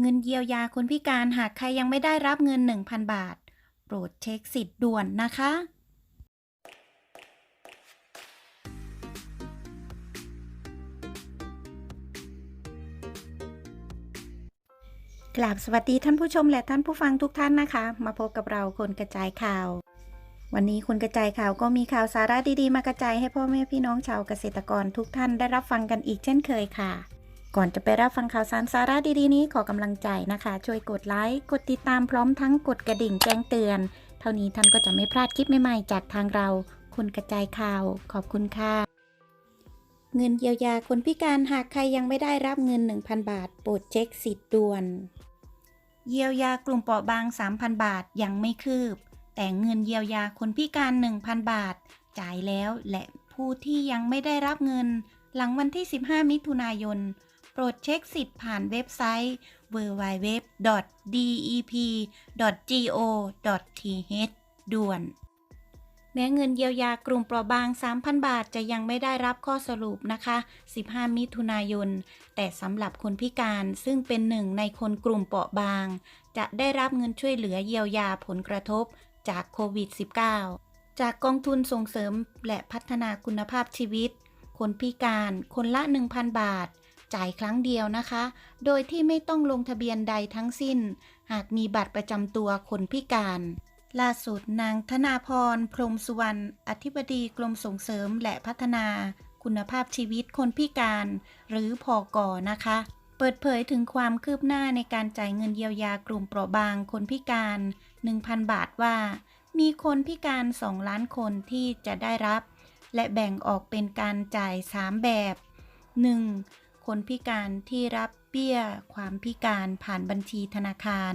เงินเยียวยาคนพิการหากใครยังไม่ได้รับเงิน 1,000 บาท โปรดเช็คสิทธิ์ด่วนนะคะ กราบสวัสดีท่านผู้ชมและท่านผู้ฟังทุกท่านนะคะ มาพบกับเราคนกระจายข่าว วันนี้คนกระจายข่าวก็มีข่าวสาระดีๆ มากระจายให้พ่อแม่พี่น้องชาวเกษตรกรทุกท่านได้รับฟังกันอีกเช่นเคยค่ะ ก่อนจะไปรับฟังข่าวสารสาระดีๆนี้ขอกำลังใจนะคะ ช่วยกดไลค์ กดติดตามพร้อมทั้งกดกระดิ่งแจ้งเตือน เท่านี้ท่านก็จะไม่พลาดคลิปใหม่ๆจากทางเรา คนกระจายข่าว ขอบคุณค่ะ เงินเยียวยาคนพิการหากใครยังไม่ได้รับเงิน 1,000 บาท โปรดเช็คสิทธิ์ด่วน เยียวยากลุ่มเปราะบาง 3,000 บาทยังไม่คืบ แต่เงินเยียวยาคนพิการ 1,000 บาท จ่ายแล้วและผู้ที่ยังไม่ได้รับเงิน หลังวันที่ 15 มิถุนายน โปรดเช็คสิทธิ์ผ่านเว็บไซต์ www.dep.go.th ด่วน แม้เงินเยียวยากลุ่มเปราะบาง 3,000 บาทจะยังไม่ได้รับข้อสรุปนะคะ 15 มิถุนายน แต่สำหรับคนพิการซึ่งเป็นหนึ่งในคนกลุ่มเปราะบาง จะได้รับเงินช่วยเหลือเยียวยาผลกระทบจากโควิด -19 จากกองทุนส่งเสริมและพัฒนาคุณภาพชีวิต คนพิการคนละ 1,000 บาท จ่ายครั้งเดียวนะคะ โดยที่ไม่ต้องลงทะเบียนใดทั้งสิ้น หากมีบัตรประจำตัวคนพิการล่าสุดนางธนาพร พรหมสุวรรณ อธิบดีกรมส่งเสริมและพัฒนาคุณภาพชีวิตคนพิการ หรือพอกอนะคะ เปิดเผยถึงความคืบหน้าในการจ่ายเงินเยียวยากลุ่มเปราะบางคนพิการ 1,000 บาทว่า มีคนพิการ 2 ล้านคนที่จะได้รับ และแบ่งออกเป็นการจ่าย 3 แบบ 1. คนพิการที่รับเบี้ยความพิการผ่านบัญชีธนาคาร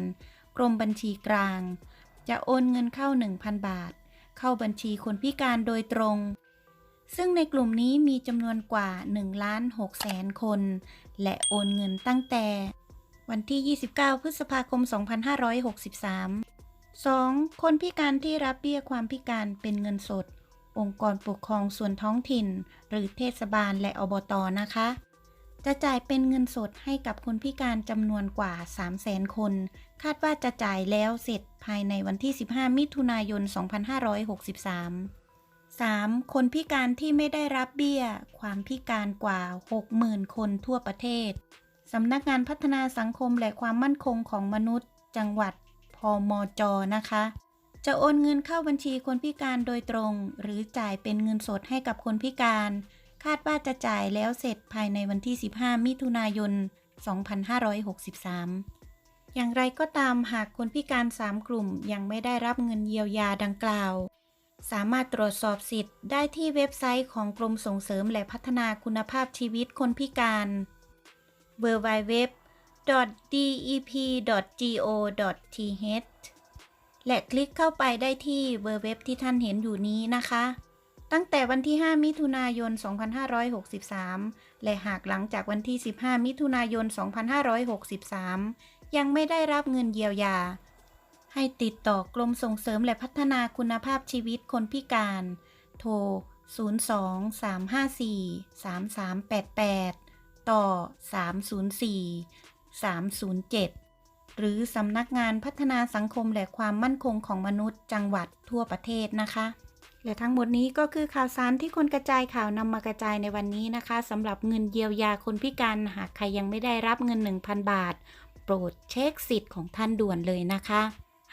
กรมบัญชีกลาง จะโอนเงินเข้า 1,000 บาท เข้าบัญชีคนพิการโดยตรง ซึ่งในกลุ่มนี้มีจำนวนกว่า1ล้าน6แสนคน และโอนเงินตั้งแต่ วันที่ 29 พฤษภาคม 2563 2. คนพิการที่รับเบี้ยความพิการเป็นเงินสด องค์กรปกครองส่วนท้องถิ่น หรือเทศบาลและอบตนะคะ จะจ่ายเป็นเงินสดให้กับคนพิการจำนวนกว่า 300,000คน คาดว่าจะจ่ายแล้วเสร็จภายในวันที่ 15 มิถุนายน 2563 3. คนพิการที่ไม่ได้รับเบี้ย ความพิการกว่า 60,000 คนทั่วประเทศ สำนักงานพัฒนาสังคมและความมั่นคงของมนุษย์ จังหวัดพมจนะคะ จะโอนเงินเข้าบัญชีคนพิการโดยตรง หรือจ่ายเป็นเงินสดให้กับคนพิการ คาดว่าจะจ่ายแล้วเสร็จภายในวันที่ 15 มิถุนายน 2563 อย่างไรก็ตามหากคนพิการ 3 กลุ่มยังไม่ได้รับเงินเยียวยาดังกล่าว สามารถตรวจสอบสิทธิ์ได้ที่เว็บไซต์ของกรมส่งเสริมและพัฒนาคุณภาพชีวิตคนพิการ www.dep.go.th และคลิกเข้าไปได้ที่เว็บเว็บที่ท่านเห็นอยู่นี้นะคะ ตั้งแต่วันที่ 5 มิถุนายน 2563 และหากหลังจากวันที่ 15 มิถุนายน 2563 ยังไม่ได้รับเงินเยียวยา ให้ติดต่อกรมส่งเสริมและพัฒนาคุณภาพชีวิตคนพิการ โทร 02-354-3388 ต่อ 304 307 หรือสำนักงานพัฒนาสังคมและความมั่นคงของมนุษย์จังหวัดทั่วประเทศนะคะ และทั้งหมดนี้ก็คือข่าวสารที่คนกระจายข่าวนำมากระจายในวันนี้นะคะสำหรับเงินเยียวยาคนพิการหากใครยังไม่ได้รับเงิน 1,000 บาท โปรดเช็คสิทธิ์ของท่านด่วนเลยนะคะ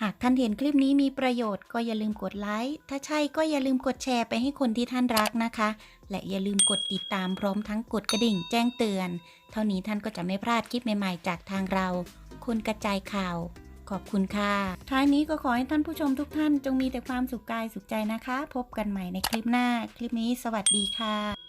หากท่านเห็นคลิปนี้มีประโยชน์ก็อย่าลืมกดไลค์ถ้าใช่ก็อย่าลืมกดแชร์ไปให้คนที่ท่านรักนะคะ และอย่าลืมกดติดตามพร้อมทั้งกดกระดิ่งแจ้งเตือน เท่านี้ท่านก็จะไม่พลาดคลิปใหม่ๆ จากทางเรา คนกระจายข่าว ขอบคุณค่ะ ท้ายนี้ก็ขอให้ท่านผู้ชมทุกท่านจงมีแต่ความสุขกายสุขใจนะคะ พบกันใหม่ในคลิปหน้า คลิปนี้สวัสดีค่ะ